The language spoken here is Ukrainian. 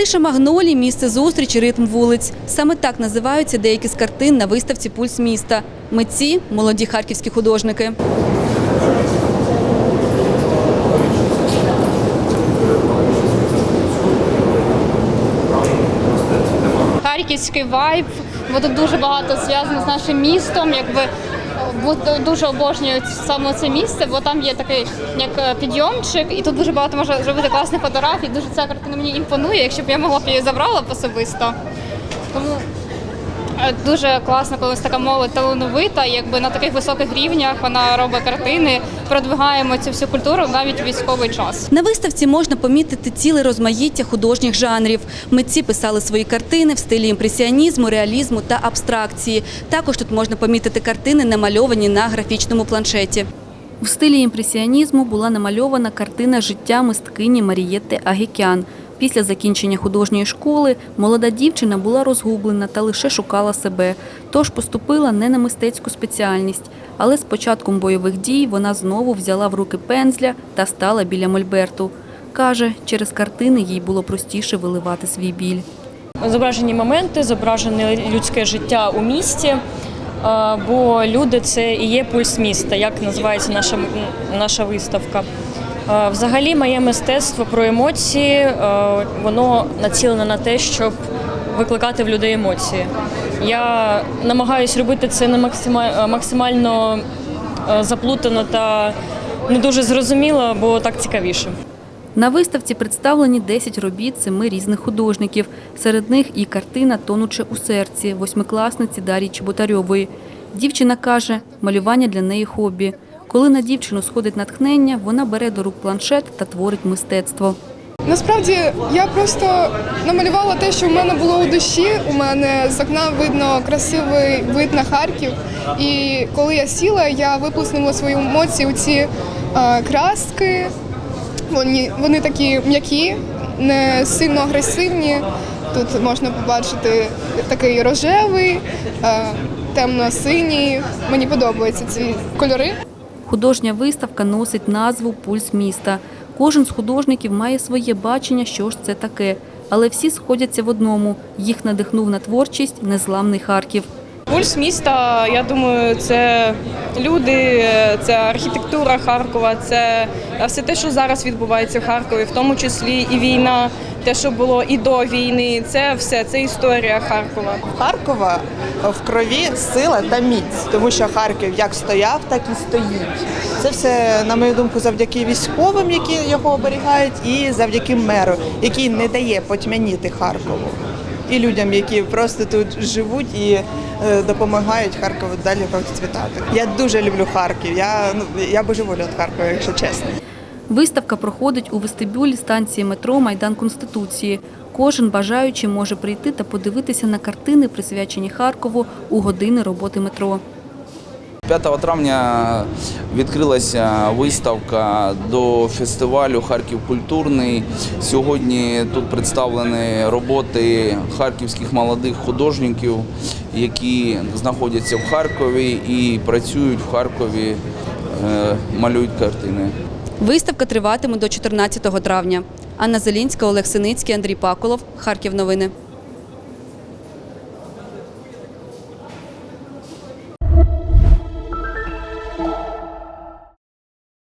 Тиша магнолій – місце зустрічі, ритм вулиць. Саме так називаються деякі з картин на виставці «Пульс міста». Митці – молоді харківські художники. харківський вайб, бо тут дуже багато зв'язано з нашим містом. Якби дуже обожнюють саме це місце, бо там є такий як е, підйомчик, і тут дуже багато можна зробити класних фотографій. Дуже ця картина мені імпонує. Якщо б я могла б її забрала б особисто. Тому дуже класно, коли ось така молодь талановита, якби на таких високих рівнях вона робить картини, продвигаємо цю всю культуру навіть в військовий час. На виставці можна помітити ціле розмаїття художніх жанрів. Митці писали свої картини в стилі імпресіонізму, реалізму та абстракції. Також тут можна помітити картини, намальовані на графічному планшеті. В стилі імпресіонізму була намальована картина життя мисткині Марієти Агікян. Після закінчення художньої школи молода дівчина була розгублена та лише шукала себе, тож поступила не на мистецьку спеціальність. Але з початком бойових дій вона знову взяла в руки пензля та стала біля мольберту. Каже, через картини їй було простіше виливати свій біль. Зображені моменти, зображене людське життя у місті. е, Бо люди це і є пульс міста, як називається наша, наша виставка. Взагалі, моє мистецтво про емоції, е, воно націлене на те, щоб викликати в людей емоції. Я намагаюся робити це не максима- максимально е, заплутано та не дуже зрозуміло, бо так цікавіше. На виставці представлені 10 робіт семи різних художників. Серед них і картина «Тонуче у серці» восьмикласниці Дар'ї Чеботарьової. Дівчина каже, малювання для неї хобі. Коли на дівчину сходить натхнення, вона бере до рук планшет та творить мистецтво. Насправді я просто намалювала те, що в мене було у душі. У мене з окна видно красивий вид на Харків. І коли я сіла, я виплеснула свої емоції у ці е, краски. Вони, вони такі м'які, не сильно агресивні. Тут можна побачити такий рожевий, е, темно-синій. Мені подобаються ці кольори. Художня виставка носить назву Пульс міста. Кожен з художників має своє бачення, що ж це таке. Але всі сходяться в одному. Їх надихнув на творчість незламний Харків. Пульс міста, я думаю, це люди, це архітектура Харкова, це все те, що зараз відбувається в Харкові, в тому числі і війна, те, що було і до війни. Це все, це історія Харкова. Харкова в крові сила та міць, тому що Харків як стояв, так і стоїть. Це все, на мою думку, завдяки військовим, які його оберігають, і завдяки меру, який не дає потьмяніти Харкову. І людям, які просто тут живуть і е, допомагають Харкову далі процвітати. Я дуже люблю Харків. Я ну я божеволю від Харкова, якщо чесно. Виставка проходить у вестибюлі станції метро Майдан Конституції. Кожен бажаючий може прийти та подивитися на картини, присвячені Харкову у години роботи метро. 5 травня відкрилася виставка до фестивалю Харків культурний. Сьогодні тут представлені роботи харківських молодих художників, які знаходяться в Харкові і працюють в Харкові, е, малюють картини. Виставка триватиме до 14 травня. Анна Зелінська, Олег Синицький, Андрій Паколов. Харків новини.